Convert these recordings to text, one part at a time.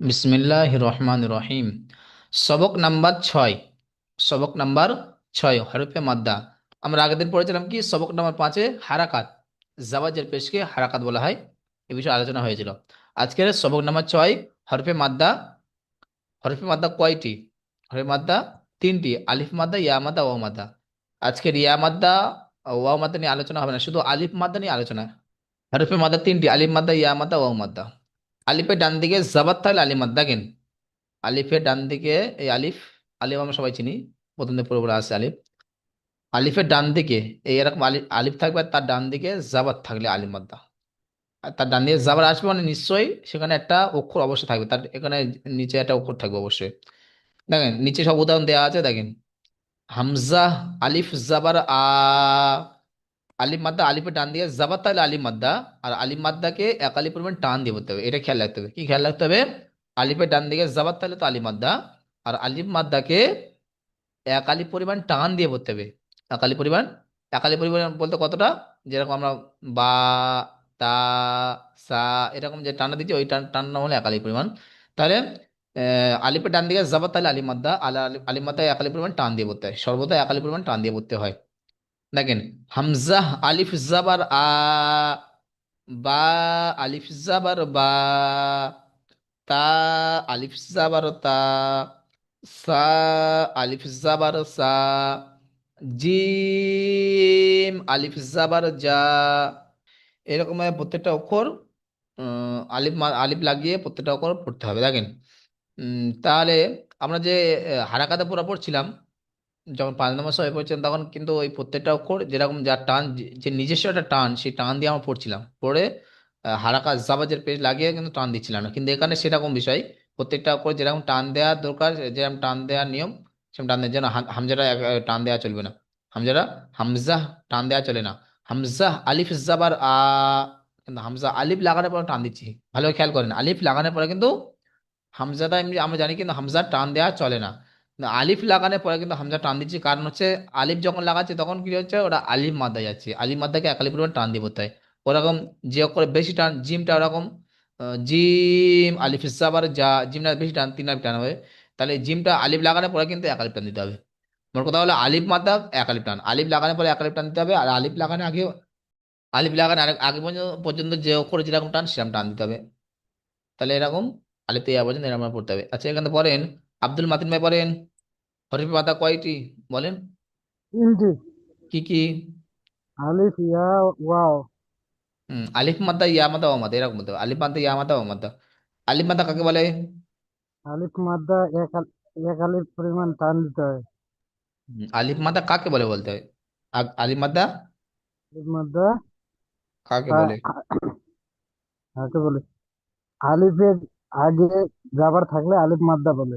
বিসমিল্লাহ রহমান রহিম সবক নাম্বার ছয়। সবক নাম্বার ছয়, হরফে মাদ্দা। আমরা আগের দিন পড়েছিলাম কি? সবক নাম্বার পাঁচে হারাকাত। জাওয়াজের পেশকে হারাকাত বলা হয়। এ বিষয়ে আলোচনা হয়েছিল। আজকের সবক নাম্বার ছয়, হরফে মাদ্দা। হরফে মাদ্দা কয়টি? হরফে মাদ্দা তিনটি। আলিফ মাদ্দা, ইয়া মাদ্দা, ওয়া মাদ্দা। আজকের ইয়া মাদ্দা ওয়া মাদ্দা নিয়ে আলোচনা হবে না। শুধু আলিফ মাদ্দা নিয়ে আলোচনা। হরফে মাদ্দা তিনটি। আলিফ মাদ্দা, ইয়া মাদ্দা, ওয়া মাদ্দা। আলিফের ডান দিকে জাবাত থাকলে আলিফ মাদ্দা কেন? আলিফের ডান দিকে এই আলিফ আলিফ আমরা সবাই চিনি, প্রথম দিকে পুরোপুরি আছে আলিফ। আলিফের ডান দিকে এই এরকম আলিফ আলিফ থাকবে তার ডান দিকে জাবাত থাকলে আলিফ মাদ্দা। আর তার ডান দিকে জাবার আসবে মানে নিশ্চয়ই সেখানে একটা অক্ষর অবশ্যই থাকবে, তার এখানে নিচে একটা অক্ষর থাকবে অবশ্যই। দেখেন, নিচে সব উদাহরণ দেওয়া আছে, দেখেন। হামজা, আলিফ, জাবার, আ আলিফ মাদ্দা আলিফের ডান দিয়ে জাবার তাহলে আলিম মাদ্দা, আর আলিফ মাদ্দাকে এক আলিফ পরিমাণ টান দিয়ে বলতে হবে। এটা খেয়াল রাখতে হবে। কি খেয়াল রাখতে হবে? আলিফের ডান দিকে জাবার তাহলে তো আলিফ মাদ্দা, আর আলিফ মাদ্দাকে এক আলিফ পরিমাণ টান দিয়ে পড়তে হবে। এক আলিফ পরিমাণ, এক আলিফ পরিমাণ বলতে কতটা? যেরকম আমরা বা, তা, সা এরকম যে টানা দিচ্ছি, ওই টান টান হলে এক আলিফ পরিমাণ। তাহলে আলিফের ডান দিকে জাবার তাহলে আলিফ মাদ্দা আল আলিফ মাদ্দা এক আলিফ পরিমাণ টান দিয়ে পড়তে হয়। সর্বদা এক আলিফ পরিমাণ টান দিয়ে পড়তে হয়। দেখেন হামজা আলিফ জাবার আ, বা, আলিফ জাবার বা, তা, আলিফ জাবার তা, সা, আলিফ জাবার সা, জিম, আলিফ জাবার যা এরকম ভাবে প্রত্যেকটা অক্ষর আলিফ আলিফ লাগিয়ে প্রত্যেকটা অক্ষর পড়তে হবে। দেখেন তাহলে আমরা যে হারাকাতে পুরা পড়ছিলাম যখন পাঁচ নম্বর সময় পড়ছিলাম, তখন কিন্তু ওই প্রত্যেকটা অক্ষর যেরকম যার টান, যে যে নিজস্ব একটা টান, সেই টান দিয়ে আমরা পড়ছিলাম। পড়ে হারাকা জাবাজের পেজ লাগিয়ে কিন্তু টান দিচ্ছিলাম না কিন্তু এখানে সেরকম বিষয়, প্রত্যেকটা অক্ষর যেরকম টান দেওয়ার দরকার, যেরকম টান দেওয়ার নিয়ম, সেরকম টান দেওয়ার হাম- হামজাটা টান দেওয়া চলবে না। হামজাটা হামজা টান দেওয়া চলে না। হামজা আলিফ জাবার, আ, কিন্তু হামজা আলিফ লাগানোর পরে টান দিচ্ছি। ভালো খেয়াল করেন, আলিফ লাগানোর পরে কিন্তু হামজাটা আমরা জানি কিন্তু হামজা টান দেওয়া চলে না। আলিফ লাগানোর পরে কিন্তু হামজা টান দিচ্ছি। কারণ হচ্ছে, আলিফ যখন লাগাচ্ছে, তখন কি হচ্ছে ওটা আলিফ মাদ্দা যাচ্ছে। আলিফ মাদ্দাকে এক আলিফ পরিমাণ টান পড়তে হয়। ওরকম যে অক্ষরে বেশি টান, জিমটা ওরকম জিম, আলিফ আবার যা, জিমটা বেশি টান, তিন আলিফ টান হবে। তাহলে জিমটা আলিফ লাগানোর পরে কিন্তু এক আলিফ টান দিতে হবে। মোট কথা হলো, আলিফ মাদ্দা, এক আলিফ টান। আলিফ লাগানোর পরে এক আলিফ টান দিতে হবে, আর আলিফ লাগানোর আগে, আলিফ লাগানোর আগে পর্যন্ত যে অক্ষরে যেরকম টান, সেরকম টান দিতে হবে। তাহলে এরকম আলিফ থেকে ইয়া পর্যন্ত এরকম পড়তে হবে। আচ্ছা এখানে পড়েন, আব্দুল মাতিন ভাই পড়েন। হরফে মাথা কয়টি? বলেন। তিনটি। কি কি? আলিফ ইয়া ওয়াও। হুম আলিফ মাদ্দা ইয়া মাদ্দা ও মাদ্দা এরকম বলতে আলিফ মাদ্দা ইয়া মাদ্দা ও মাদ্দা। আলিফ মাদ্দা কাকে বলে? আলিফ মাদ্দা এক এক আলিফ পরিমাণ টান দিতে হয়। আলিফ মাদ্দা কাকে বলে বলতে হয়? আলিফ মাদ্দা? আলিফ মাদ্দা? কাকে বলে? কাকে বলে? আলিফের আগে যাবার থাকলে আলিফ মাদ্দা বলে।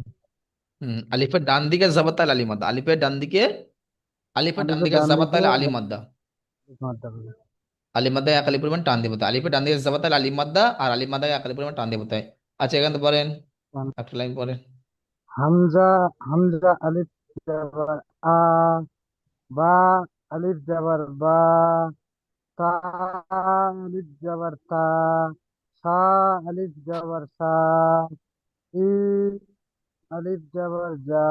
আলিফের ডান দিকে জাবাত তাহলে আলিফ মাদ্দা। আলিফের ডান দিকে আলিফের ডান দিকে ডান জাবাত দিকে তাহলে আলিফ মাদ্দা আলিফ মাদ্দা বলে আলিফ মাদ্দা। এক আলিফ পরিমাণ টান হয়। আলিফের ডান দিকে জাবাত তাহলে আলিফ মাদ্দা আর আলিফ মাদ্দা এক আলিফ পরিমাণ টান হয় আচ্ছা এখানে পড়েন। একটা লাইন পড়েন। হামজা হামজা আলিফ যাবার আ বা আলিফ যাবার বা তা আলিফ যাবার তা সা আলিফ যাবার সা ই আলিফ যাবার যা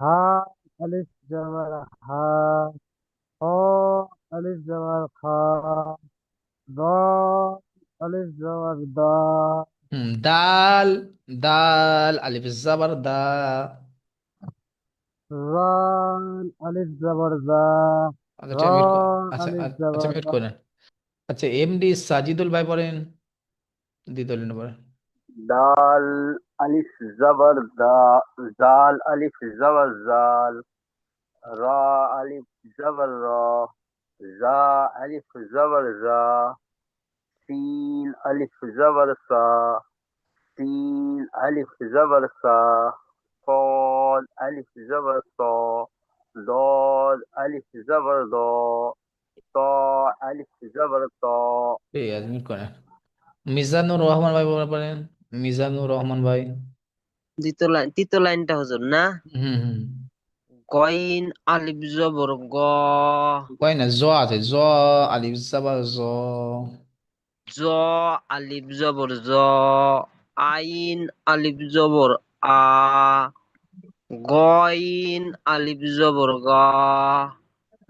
হা আলিফ যাবার হা খ আলিফ যাবার খা দ আলিফ যাবার দা। দাল দাল আলিফ জাবার দা। আলিফ যাবার যা আচ্ছা আচ্ছা আলিফ আচ্ছা যাবার মিউট। করেন আচ্ছা এমডি সাজিদুল ভাই পড়েন লাইনে পড়েন। দাল আলিফ জবর দা জাল আলিফ জবর জাল রা আলিফ জবর রা জা আলিফ জবর জা সিন আলিফ জবর সা সিন আলিফ জবর সা صاد ألف زبر صا ضاد ألف زبر ضا طاء ألف زبر طاء ঠিক আছে মিউট করেন মিজানুর রহমান ভাই পড়েন মিজানুর রহমান ভাই। দ্বিতীয় লাইন তৃতীয় লাইনটা হুজুর না? হুম হুম। গইন আলিফ জবর গ। কয় না জ আছে জ আলিফ জাবার জ। জ আলিফ জবর জ আইন আলিফ জবর আ গইন আলিফ জবর গা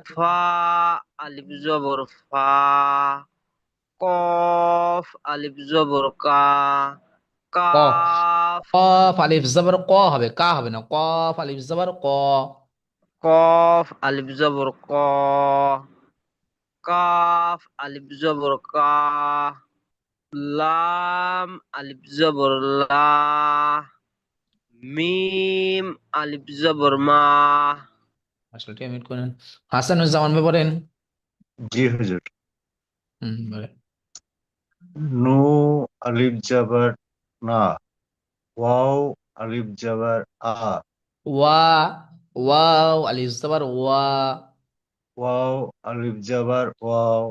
ফা আলিফ জবর ফা কফ আলিফ জবর কা। কাফ কফ আলিফ জবর ক হবে কা হবে না কফ আলিফ জবর ক কফ আলিফ জবর ক কাফ আলিফ জবর কা লাম আলিফ জবর লা মিম আলিফ জবর মা করেন হাসানুজ্জামান ভাই পড়েন জি হুজুর হুম বলেন নু আলিফ জাবার না। ওয়াও আলিফ জাবার আ। ওয়া ওয়াও আলিফ জবর ওয়া। ওয়াও আলিফ জাবার ওয়াও।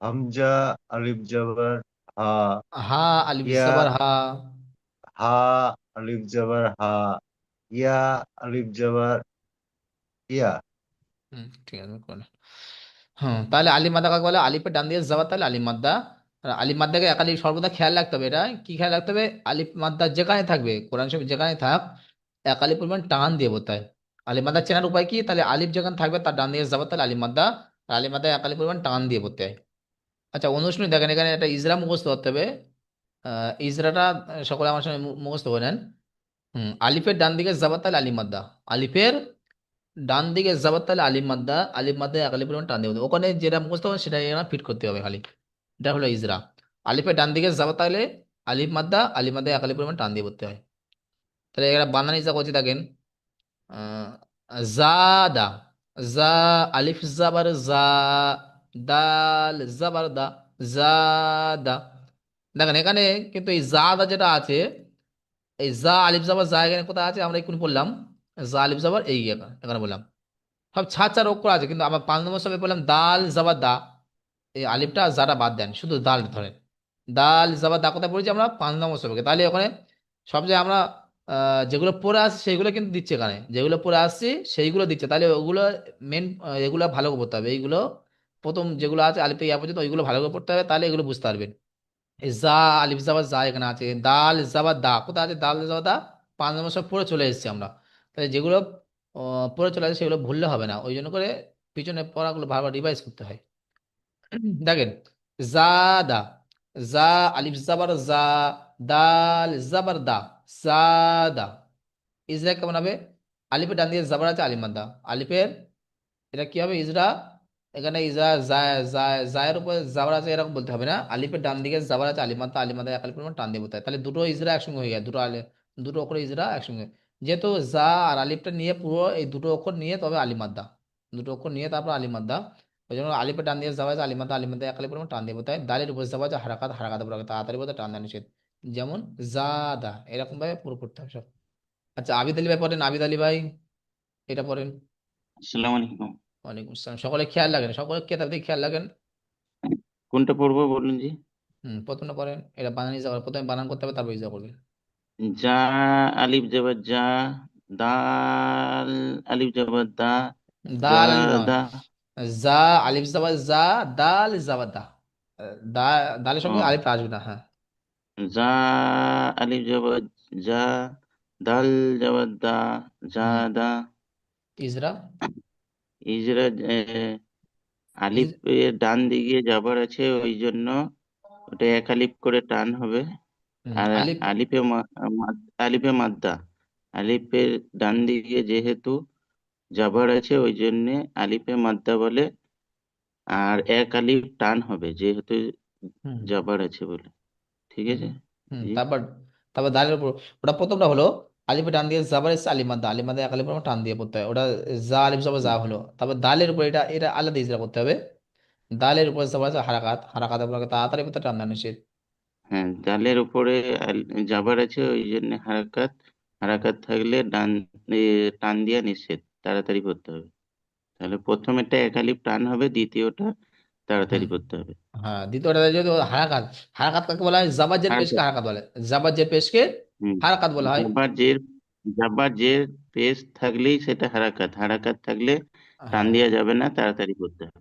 হামজা আলিফ জাবার হা। হা আলিফ ইয়া জবর হা। হা আলিফ জাবার হা। ইয়া আলিফ জাবার ইয়া। হুম ঠিক আছে করেন হ্যাঁ তাহলে আলিফ মাদ্দা কাকে বলে? আলিফের ডান দিকে যাবার তাহলে আর আলিফ মাদ্দাকে একালি সর্বদা খেয়াল রাখতে হবে। এটা কি খেয়াল রাখতে হবে? আলিফ মাদ্দা যেখানে থাকবে, কোরআন শরীফ যেখানে থাক একালি পরিমাণ টান দিয়ে বলতে হয়। আলিফ মাদ্দা চেনার উপায় কি? তাহলে আলিফ যেখানে থাকবে, তার ডান দিকে যাবার তাহলে আলিফ মাদ্দা আলিফ মাদ্দা একালি পরিমাণ টান দিয়ে বলতে হয়। আচ্ছা অনুষ্ঠিত দেখেন এখানে একটা ইজরা মুখস্থ করতে হবে। ইজরাটা সকলে আমার সঙ্গে মুখস্থ করে নেন। হুম, আলিফের ডান দিকে যাবার তাহলে আলিফ মাদ্দা। আলিফের ডান দিকে যাবার তাহলে আলিম মাদ্দা। আলিফ মাদ্দা একালি পরিমাণ টান দিয়ে। ওখানে যেটা মুখস্থ হবে, সেটা ফিট করতে হবে খালি। এটা হলো ইজরা। আলিফের ডান দিকে যাবার তাহলে আলিফ মাদ্দা আলিফ মাদ্দা একালি পরিমাণ টান দিয়ে পড়তে হয়। তাহলে এখানে বানান ইজরা করছি আহ, জাদা জা আলিফ জাবার জা দাল জাবার দা জাদা দেখেন এখানে কিন্তু এই জাদা যেটা আছে এই জা আলিফ জাবার জা এখানে কোথায় আছে? আমরা এক্ষুনি বললাম জা আলিফ জাবার এই এখানে এখানে বললাম সব ছাড় ছাড় অক্ষর আছে কিন্তু আমার পাঁচ নম্বর সবে বললাম দাল জাবার দা। এই আলিফটা জাটা বাদ দেন, শুধু দাল ধরেন। দাল জাবার দা কোথায় পড়েছি আমরা পাঁচ নম্বর সবকে তাহলে ওখানে সব যে আমরা যেগুলো পরে আসছে সেইগুলো কিন্তু দিচ্ছে এখানে। যেগুলো পরে আসছে সেইগুলো দিচ্ছে। তাহলে ওগুলো মেন এগুলো ভালো করে পড়তে হবে। এইগুলো প্রথম যেগুলো আছে আলিফ ইয়া পর্যন্ত ওইগুলো ভালো করে পড়তে হবে। তাহলে এগুলো বুঝতে পারবেন। জা আলিফ জাবার জা এখানে আছে। দাল জাবার দা, কোথায় আছে? দাল জাবার দা পাঁচ নম্বর সব পড়ে চলে এসেছি আমরা। তাহলে যেগুলো পড়ে চলে আসে সেগুলো ভুললে হবে না। ওই জন্য করে পিছনে পড়াগুলো বারবার রিভাইজ করতে হয়। দেখেন, জাদা, জা, আলিফ জাবার জা, দাল জাবার দা, জাদা। ইজরা কেমন হবে? আলিফের ডান দিকে জাবার আছে, আলিফ মাদ্দা। আলিফের, এটা কি হবে? ইজরা। এখানে ইজরা, জা- জা- জায়ের উপর জাবার আছে, এরকম বলতে হবে না। আলিফের ডান দিকে জাবার আছে, আলিফ মাদ্দা এক আলিফ পরিমাণ টান দিয়ে বলতে হয়। তাহলে দুটো ইজরা একসঙ্গে হয়ে যায় দুটো আলি, দুটো অক্ষর ইজরা একসঙ্গে। যেহেতু জা আর আলিফটা নিয়ে পুরো এই দুটো অক্ষর নিয়ে, তবে আলিফ মাদ্দা। দুটো অক্ষর নিয়ে তারপর আলিফ মাদ্দা। ওই জন্য আলিফের ডান দিয়ে যাওয়া যায় আলিমাদা আলিমাদা এক আলিফ পরিমাণ টান দিয়ে হয় দালের উপর যাওয়া যায় হারাকাত হারাকাত বলা হয়। তাড়াতাড়ি বলতে টান দেওয়া নিষেধ। যেমন জাদা এরকম ভাবে পুরো পড়তে হবে সব। আচ্ছা আবিদ আলী ভাই পড়েন আবিদ আলী ভাই এটা পড়েন। আসসালামু আলাইকুম। ওয়ালাইকুম আসসালাম। সকলে খেয়াল রাখেন সকলে কেতাব দিয়ে খেয়াল রাখেন। কোনটা পড়ব বলুন জি? হুম প্রথমটা পড়েন এটা বানানি যাওয়ার প্রথমে বানান করতে হবে তারপর ইজা করবেন। যা আলিফ জবর যা দাল আলিফ জবর দা দাল নয়। দা। যা আলিফ জাবা যা দাল জাবা দা। দা দালের সঙ্গে আলিফ আসবে না হ্যাঁ। যা আলিফ যা দাল দা হুম। দা। ইজরা? ইজরা আলিফ এর ডান দিকে যাবার আছে ওই জন্য ওটা এক আলিফ করে টান হবে। আর আলিফ আলিফে মাদ্দা। আলিফের ডান দিকে যেহেতু জাবার আছে ওই জন্য আলিফে মাদ্দা বলে আর এক আলিফ টান হবে যেহেতু জাবার আছে বলে ঠিক আছে? তারপর তারপর দালের উপর ওটা প্রথমটা হলো আলিফে টান দিয়ে জাবার এসছে আলিমাদা আলিমাদা এক আলিফের টান দিয়ে পড়তে হয়। ওটা জা আলিফ জাবার যা হলো। তারপর দালের উপর এটা এটা আলাদা ইজরা করতে হবে। দালের উপর জাবার আছে হারাকাত হারাকাত আপনাকে তাড়াতাড়ি পড়তে টান দেওয়া নিষেধ। হ্যাঁ দালের উপরে জাবার আছে ওই জন্য হারাকাত হারাকাত থাকলে ডান টান দিয়া নিষেধ। তাড়াতাড়ি করতে হবে। তাহলে প্রথমেরটা এক আলিফ টান হবে দ্বিতীয়টা তাড়াতাড়ি করতে হবে। হ্যাঁ দ্বিতীয়টা যদি হারাকাত হারাকাত কাকে বলা হয় জাবাজের পেশকে হারাকাত বলে। জাবার জের পেশকে হারাকাত বলা হয়। জাবার জের জাবার জের পেশ থাকলেই সেটা হারাকাত। হারাকাত থাকলে টান হ্যাঁ। দেওয়া যাবে না তাড়াতাড়ি করতে হবে।